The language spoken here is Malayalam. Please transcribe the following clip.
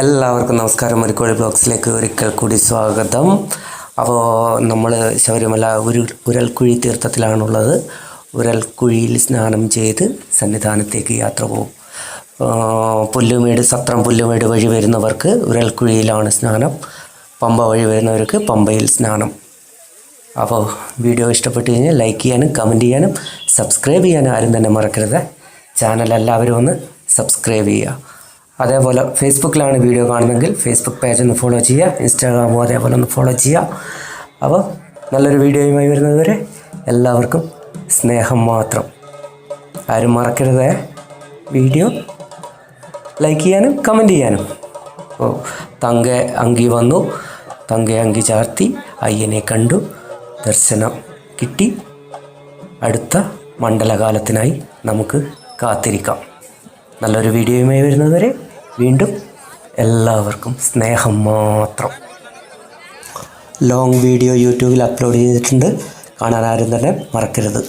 എല്ലാവർക്കും നമസ്കാരം. മരിക്കോഴി ബ്ലോഗ്സിലേക്ക് ഒരിക്കൽ കൂടി സ്വാഗതം. അപ്പോൾ നമ്മൾ ശബരിമല ഒരു ഉരൽക്കുഴി തീർത്ഥത്തിലാണുള്ളത്. ഉരൽക്കുഴിയിൽ സ്നാനം ചെയ്ത് സന്നിധാനത്തേക്ക് യാത്ര പോകും. പുല്ലുമേട് സത്രം പുല്ലുമേട് വഴി വരുന്നവർക്ക് ഉരൽക്കുഴിയിലാണ് സ്നാനം. പമ്പ വഴി വരുന്നവർക്ക് പമ്പയിൽ സ്നാനം. അപ്പോൾ വീഡിയോ ഇഷ്ടപ്പെട്ട് കഴിഞ്ഞാൽ ലൈക്ക് ചെയ്യാനും കമന്റ് ചെയ്യാനും സബ്സ്ക്രൈബ് ചെയ്യാനും ആരും തന്നെ മറക്കരുത്. ചാനൽ എല്ലാവരും ഒന്ന് സബ്സ്ക്രൈബ് ചെയ്യുക. അതേപോലെ ഫേസ്ബുക്കിലാണ് വീഡിയോ കാണുന്നതെങ്കിൽ ഫേസ്ബുക്ക് പേജ് ഒന്ന് ഫോളോ ചെയ്യുക ഇൻസ്റ്റാഗ്രാമും അതേപോലെ ഒന്ന് ഫോളോ ചെയ്യുക. അപ്പോൾ നല്ലൊരു വീഡിയോയുമായി വരുന്നതുവരെ എല്ലാവർക്കും സ്നേഹം മാത്രം. ആരും മറക്കരുത് വീഡിയോ. ലൈക്ക് ചെയ്യാനും കമന്റ് ചെയ്യാനും. ഓ തങ്ക അങ്കി വന്നു. തങ്ക അങ്കി ചാർത്തി. അയ്യനെ കണ്ടു. ദർശനം കിട്ടി. അടുത്ത മണ്ഡലകാലത്തിനായി നമുക്ക് കാത്തിരിക്കാം. നല്ലൊരു വീഡിയോയുമായി വരുന്നതുവരെ വീണ്ടും എല്ലാവർക്കും സ്നേഹം മാത്രം. ലോങ് വീഡിയോ യൂട്യൂബിൽ അപ്ലോഡ് ചെയ്തിട്ടുണ്ട്. കാണാൻ ആരും തന്നെ മറക്കരുത്.